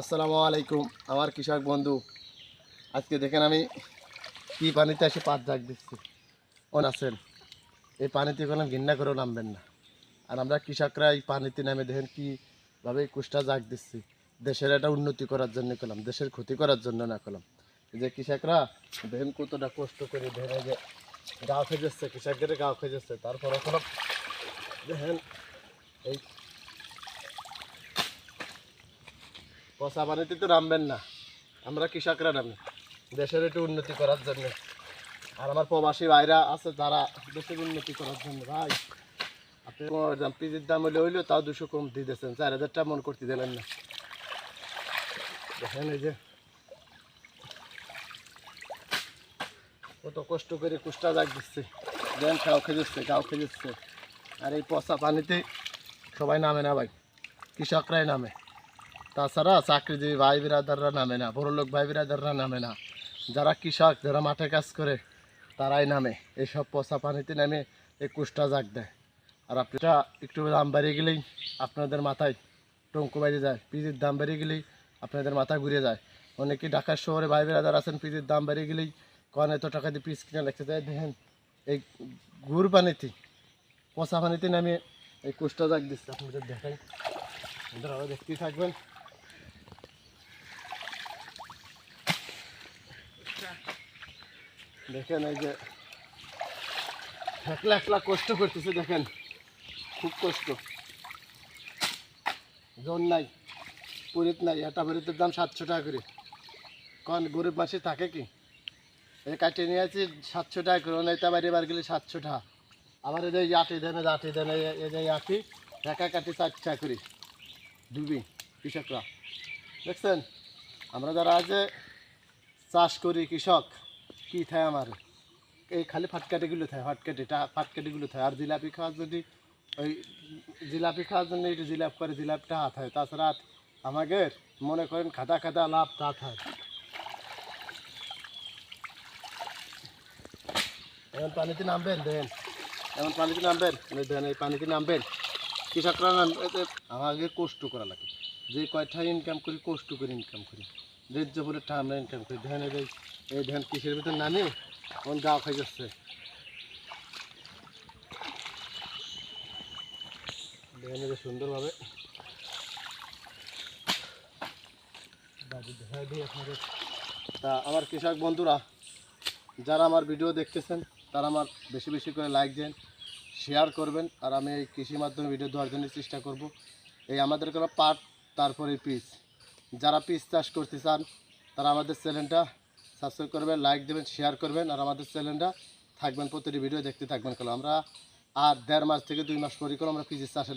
আসসালামু আলাইকুম, আমার কৃষক বন্ধু। আজকে দেখেন আমি কি পানিতে এসে পাট জাগ দিচ্ছি। ওন আছেন এই পানিতে কোনো ঘৃণা করেও নামবেন না। আর আমরা কৃষকরা এই পানিতে নামে দেখেন কীভাবে কুষ্টা জাগ দিচ্ছি। দেশের একটা উন্নতি করার জন্য করলাম, দেশের ক্ষতি করার জন্য না করলাম। যে কৃষকরা দেখেন কতটা কষ্ট করে দেখেন যে গাও যাচ্ছে কৃষকদের গাও খেয়ে যাচ্ছে তারপরে দেখেন এই পচা পানিতে তো নামবেন না। আমরা কৃষকরা নামি দেশের একটু উন্নতি করার জন্য। আর আমার প্রবাসী ভাইরা আছে, তারা দেশের উন্নতি করার জন্য। ভাই, আপনি পিজির দাম হইলে হইলেও তাও দুশো কম দিয়ে দিয়েছেন চার হাজার টাকা মন করতে দিলেন না। দেখেন এই যে। কত কষ্ট করে কুষ্টা জাগ দিচ্ছে। দেন খাও যাচ্ছে গাও যাচ্ছে আর এই পচা পানিতে সবাই নামে না ভাই। কৃষকরাই নামে। তাছাড়া চাকরিজীবী ভাই বিরাদাররা নামে না, বড়লোক ভাই বিরাদাররা নামে না। যারা কৃষক, যারা মাঠে কাজ করে, তারাই নামে। এইসব পচা পানিতে নামে এই কুষ্টা জাগ দেয়। আর আপনারা একটু দাম বেড়ে গেলেই আপনাদের মাথায় টঙ্কু বাইরে যায়। পিজির দাম বেড়ে গেলেই আপনাদের মাথা ঘুরে যায়। অনেকে ঢাকার শহরে ভাই বিরাদার আছেন, পিজির দাম বেড়ে গেলেই কন এত টাকা দিয়ে পিস কিনে লেখতে যায় দেখেন, এই গুড় পানিতে, পচা পানিতে নামে এই কুষ্টা জাগ দিচ্ছে। আপনাদের দেখাই। আপনারা দেখতেই থাকবেন। দেখেন এই যে একলা একলা কষ্ট করতেছে, দেখেন। খুব কষ্ট। জন নাই, পুরিত নাই, এটা পুরিতের দাম সাতশো টাকা করে। কারণ গরিব মাসে থাকে কি? এই কাটিয়ে নিয়ে আছি সাতশো টাকা করে নাই বাড়ি বার গেলে সাতশো টাকা। আবার এদের আটি দেনে আটি দেনে এদের আটি একা কাটি চার টাকা করে। ডুবি কৃষকরা। দেখছেন? আমরা যারা আছে, চাষ করি কৃষক। কি থাকে আমার এই খালি ফাটকাটিগুলো থাকে ফাটকাটি ফাটকাটিগুলো থাকে আর জিলাপি খাওয়ার যদি ওই জিলাপি খাওয়ার জন্য একটু জিলাপ করে জিলাপিটা হাত হয় তাছাড়া আমাদের মনে করেন খাদা খাদা লাভ তা হয় এমন পানিতে নামবেন, দেন। এমন পানিতে নামবেন, দেন এই পানিতে নামবেন। কৃষকরা নাম আমাকে কষ্ট করা লাগে। যে কয়টা ইনকাম করি, কষ্ট করে ইনকাম করি। ধৈর্য করে আমরা ইনকাম করি এই এই ধ্যান কিসের ভিতর নামে? কোন গাও খাই যাচ্ছে সুন্দরভাবে তা আমার কৃষক বন্ধুরা, যারা আমার ভিডিও দেখতেছেন, তারা আমার বেশি বেশি করে লাইক দেন শেয়ার করবেন, আর আমি এই কৃষি মাধ্যমে ভিডিও দেওয়ার জন্য চেষ্টা করব। এই আমাদের কোনো পাট তারপরে পিস যারা পিস চাষ করতে চান, তারা আমাদের চ্যানেলটা সাবস্ক্রাইব করবেন লাইক দেবেন শেয়ার করবেন, আর আমাদের চ্যানেলটা থাকবেন প্রতিটি ভিডিও দেখতে থাকবেন। কেন আমরা আর দেড় মাস থেকে দুই মাস পরই করে আমরা পিসের চাষে